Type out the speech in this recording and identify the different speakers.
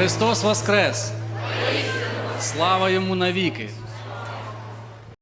Speaker 1: Христос Воскрес! Слава йому навіки!